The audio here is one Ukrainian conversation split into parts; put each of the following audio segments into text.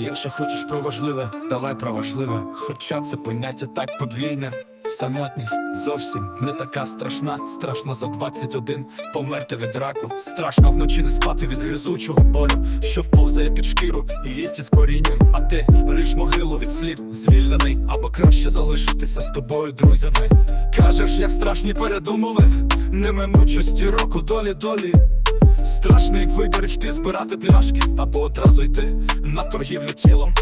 Якщо хочеш про важливе, давай про важливе. Хоча це поняття так подвійне. Самотність зовсім не така страшна. Страшно за 21 померти від раку. Страшно вночі не спати від гризучого болю, що вповзає під шкіру і їсть із корінням. А ти ріж могилу від слів, звільнений, або краще залишитися з тобою, друзями. Кажеш, як страшні передумови, неминучості року долі долі. Страшний вибір йти збирати пляшки або одразу йти на торгівлю тілом.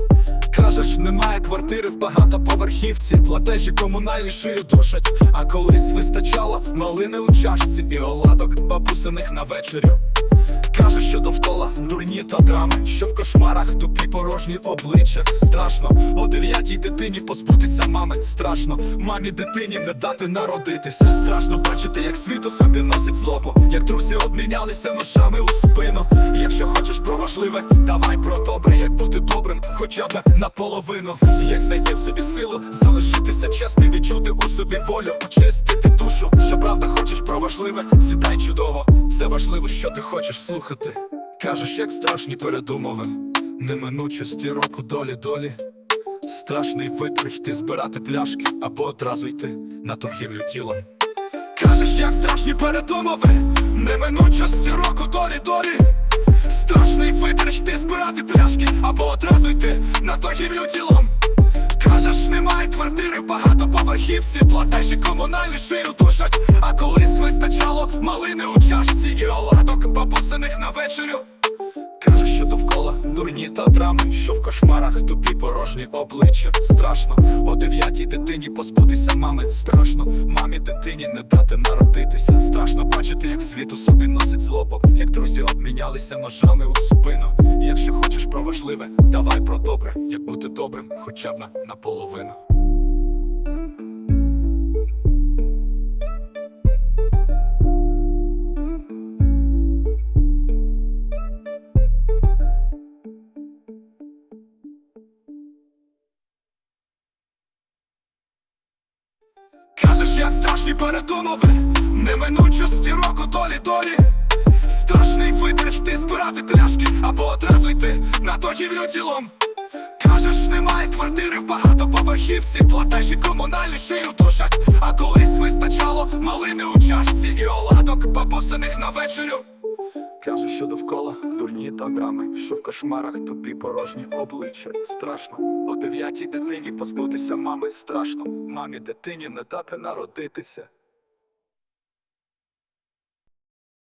Кажеш, немає квартири в багатоповерхівці, платежі комунальні шию душать, а колись вистачало малини у чашці і оладок бабусиних на вечерю. Кажеш, що довкола дурні та драми, що в кошмарах тупі порожні обличчя. Страшно, о дев'ятій дитині позбутися мами. Страшно, мамі дитині не дати народитися. Страшно бачити, як світ у собі носить злобу, як друзі обмінялися ношами у спину. Якщо хочеш про важливе, давай про добре, як бути добрим, хоча б наполовину. Як знайти в собі силу, залишитися чесним, відчути у собі волю, очистити душу. Що правда хочеш про важливе, сідай чудово. Це важливо, що ти хочеш слухати. Кажеш, як страшні передумови, неминучості року долі долі. Страшний вибір йти збирати пляшки або одразу йти на торгівлю тілом. Кажеш, як страшні передумови, неминучості року долі долі. Страшний вибір йти збирати пляшки або одразу йти на торгівлю тілом. Кажеш, немає квартири в багатоповерхівці, платежі комунальні шию душать, а колись вистачало малини у чашці і оладок бабусиних на вечерю. Кажеш, що довкола дурні та драми, що в кошмарах тупі порожні обличчя. Страшно, о дев'ятій дитині позбутися мами. Страшно, мамі дитині не дати народитися. Страшно бачити, як світ у собі носить злобу, як друзі обмінялися ножами у спину. Якщо важливе, давай про добре, як бути добрим, хоча б на наполовину. Кажеш, як страшні передумови, неминучості року долі долі. Страшний вибір збирати пляшки або одразу йти на торгівлю тілом. Кажеш, немає квартири в багатоповерхівці, платежі комунальні шию душать, а колись вистачало малини у чашці і оладок бабусиних на вечерю. Кажеш, що довкола дурні та драми, що в кошмарах тобі порожні обличчя. Страшно, о дев'ятій дитині позбутися мами страшно, мамі дитині не дати народитися.